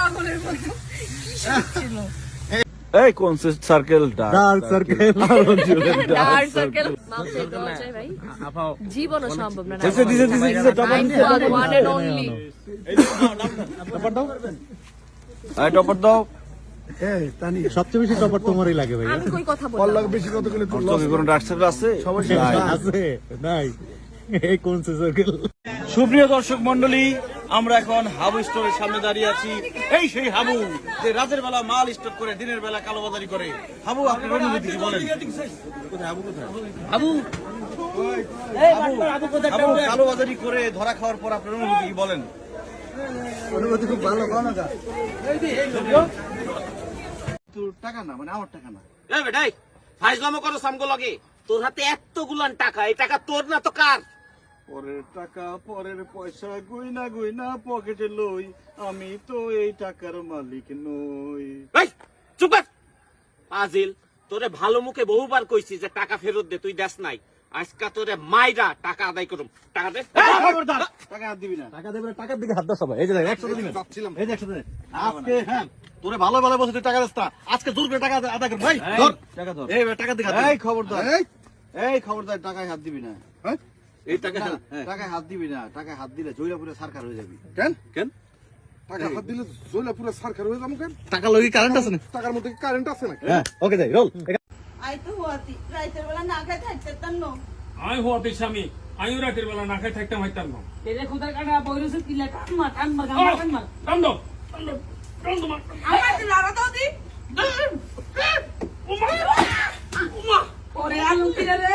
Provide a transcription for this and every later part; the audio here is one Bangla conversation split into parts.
পাগলের মতো। ছিল? এই কোন circle dark circle dark circle দেওয়া ভাই। জীবনও সম্ভব না দিছে, দিছে, দিছে, দিছে, টপার দিছে, টপার ওয়ান এন্ড অনলি এই টপার দাও। সবচেয়ে বেশি টপার তোমারই লাগে ভাই। আমি কই কথা বল বললাম তোর চোখে কোনো ডার্ক সার্কেল আছে? নাই। আছে নাই। এই কোন সার্কেল সুপ্রিয় দর্শক মন্ডলী আমরা এখন হাবু স্টোরের সামনে দাঁড়িয়ে আছি। এই সেই হাবু যে রাতের বেলা মাল স্টক করে দিনের বেলা কালোবাজারি করে। হাবু আপনার অনুভূতি কি বলেন। কোথায় হাবু কোথায়? হাবু? কালোবাজারি করে ধরা খাওয়ার পর আপনার অনুভূতি কি বলেন? অনুভূতি খুব ভালো টাকা না মানে আমার টাকা না? ফাইজলামো করো সামগো লগে। তোর হাতে এতগুলান টাকা এই টাকা তোর না তো কার? পরের টাকা পরের পয়সা গুইনা গুইনা পকেটে লই। আমি তো এই টাকার মালিক নই। চুপ কর। পাজিল তোরে ভালো মুখে বহুবার কইছি যে টাকা ফেরত দে তুই দেস নাই। আজকা তোরে মাইরা টাকা আদায় করুম। টাকা দে। টাকা হাত দিবি না। টাকা দেবে টাকার দিকে হাত দাও সবাই। এই যে দেখ, একশো দিবেন এই যে একশো দিবেন আজকে হ্যাঁ তোরে ভালো ভালো বলছে তুই টাকা দিস না। আজকে জোর করে টাকা আদায় করব। ভাই ধর। টাকা ধর। এই টাকা দিকে এই খবরদার। এই। খবরদার টাকায় হাত দিবি না। হ্যাঁ এই টাকা না, টাকায় হাত দিবি না টাকায় হাত দিলে জয়রাপুরে সরকার হয়ে যাবি। কেন? কেন? টাকা হাত দিলে জলে পুরো সারখার হয়ে যাব কেন? টাকা লগি কারেন্ট আছে না টাকার মধ্যে কারেন্ট আছে নাকি? হ্যাঁ ওকে যাই রোল আই তো হতি রাইতের বেলা না খাই থাকতাম না। আমি হওয়াতে স্বামী আমি রাতের বেলা না খাই থাকতাম হাইতাম না। তেরে খোদার কাটা বইরছে কিলা কানমা কানমা কানমা কানমা কাম দাও কাম দাও কাম দাও আমার তো লড়া দাও দি। ওরে আলুঙ্গিরা রে।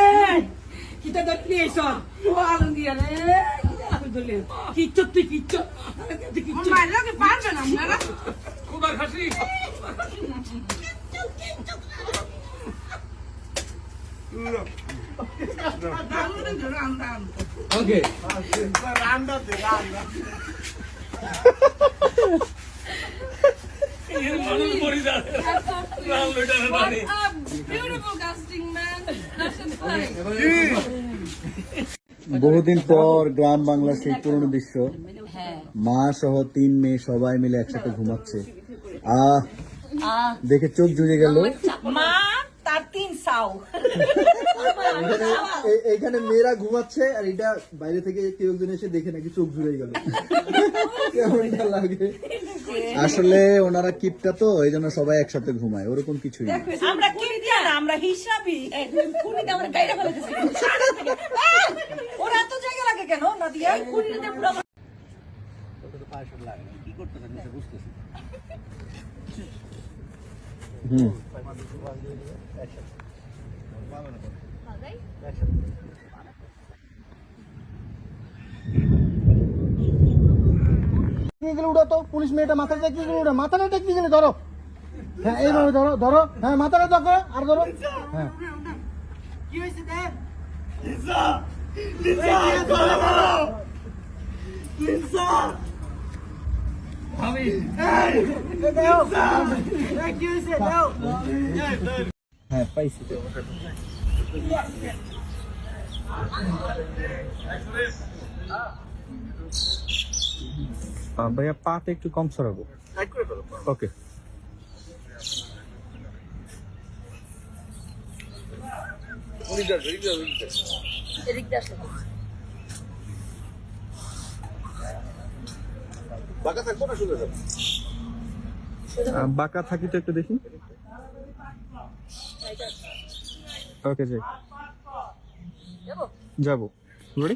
কিতা দেখলি এসো ও আলুঙ্গিরা রে কিচ্ছু তুই কিচ্ছু মারলে কি পারবে না আপনারা খুদার খাসি ওকে এর মানুষ মরে যাবে বহুদিন পর গ্রাম বাংলার সেই পুরনো দৃশ্য মা সহ তিন মেয়ে সবাই মিলে একসাথে ঘুমাচ্ছে। আহ! দেখে চোখ জুড়ে গেল। মা তার তিন সাউ এখানে মেয়েরা ঘুমাচ্ছে আর এটা বাইরে থেকে কেউ একজন এসে দেখে নাকি চোখ জুড়ে গেল। কেমনটা লাগে? আসলে ওনারা কিপটা তো এই জন্য সবাই একসাথে ঘুমায় ওরকম কিছুই না। আমরা কি না আমরা হিসাবই খুনিতে আমরা গাইরা ফেলে ওরা তো জায়গা লাগে কেন? না দিয়া খুনিতে পুরো হুম। টেকনিক্যালি উঠো তো? পুলিশ মেয়েটা মাথা টেকনিক্যালি উঠো? মাথাটা টেকনিক্যালি ধরো। হ্যাঁ এইভাবে ধরো ধরো। হ্যাঁ মাথাটা ধরো আর ধরো। হ্যাঁ। হ্যাঁ। পাইছি আহ, ভাইয়া পাটা একটু কম সরাবো ওকে বাঁকা থাকি তো একটু দেখি। ওকে যাই। যাব? রেডি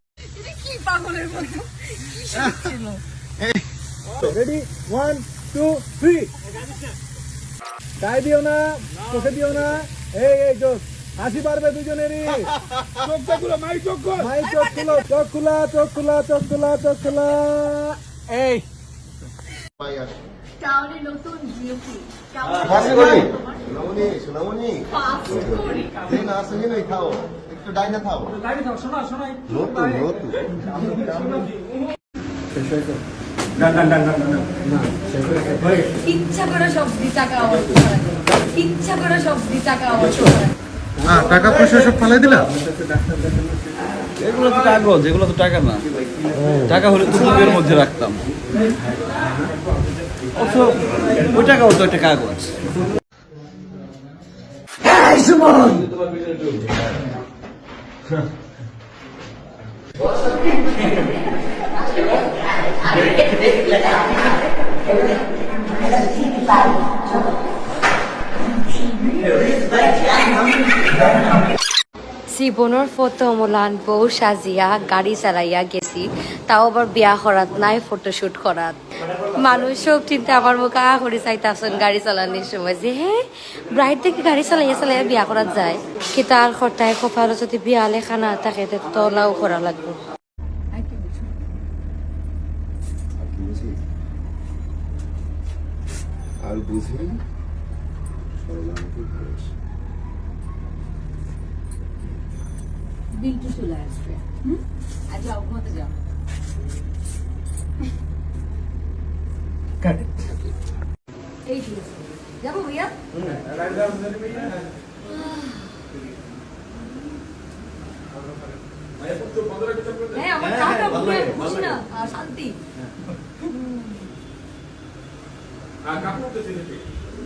পাগলের মতো। ছিল? রেডি ওয়ান টু থ্রি গায়ে দিও না চোখে দিও না। এই এই চোখ হাসি পারবে দুজনেরই। চোখটা খুলো মাই চোখ মাই চোখ খুলো চোখ খোলা চোখ খোলা চোখ খোলা চোখ খোলা। এই। টাউনে নতুন জিওপি সোনামণি সোনামণি এই না আসেনি নাই খাও। ডাইনা ইচ্ছা করে সবজি টাকা ইচ্ছা করে সবজি টাকা অর্থ টাকা পয়সা সব ফালাই দিলা? এগুলো তো কাগজ এগুলো তো টাকা না। টাকা হলে তো বুকের মধ্যে রাখতাম। অথচ ওই টাকাও তো একটা কাগজ। জীবনের ফটো ওলান বউ সাজিয়া, গাড়ি চালাইয়া গেছি, তাও আবার বিয়া করাত নাই ফটোশুট করাত মানুষ সব চিন্তা আমার মুখে আ করে চাইতাছেন গাড়ি চালানোর সময়। যে হে ব্রাইড থেকে গাড়ি চালাইয়া চালাইয়া বিয়া করাত যায়। কি তার খটায় কপালে যদি বিয়া লেখা না থাকে তো তলাও করা লাগবে। আর বুঝি বিল্টু চলে আসবে হুম? আর যাও ঘুমাতে যাও। এই ঠিক আছে। যাব ভাইয়া হ্যাঁ আমার টাকা ঘুরে খুশি না। শান্তি।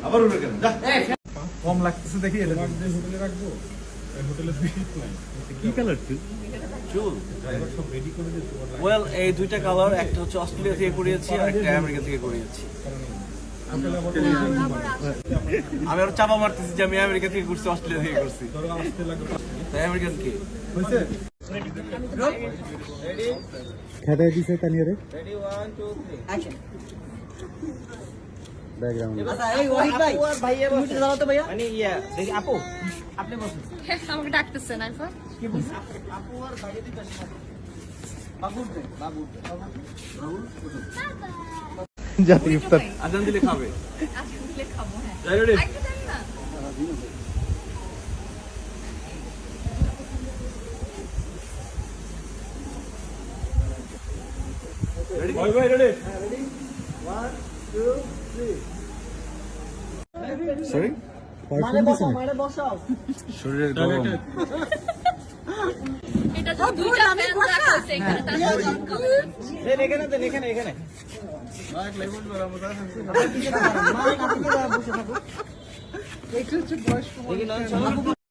আবার উঠে কেন? যা। কম লাগতেছে দেখি এলে কি কালার চুল। ওয়েল এই দুইটা কালার একটা হচ্ছে অস্ট্রেলিয়া থেকে করিয়েছি আর একটা আমেরিকা থেকে করিয়েছি। আমি আরও চাপা মারতেছি যে আমি আমেরিকা থেকে করছি অস্ট্রেলিয়া থেকে করছি তাই আমেরিকান কে? খেতে দিছে তানিয়ারে। ব্যাকগ্রাউন্ড আমাকে ডাকতেছেন আরফা জাতি ইফতার আজান দিলে খাবে আজকে দিলে খাব হ্যাঁ Are you ready? একটু জানি না ভাই ভাই রেডি সরি শরীরের গরম। এটা তো দুইটা ফ্যান রাখা হয়েছে এখানে তার সাথে এখানে এখানে এখানে।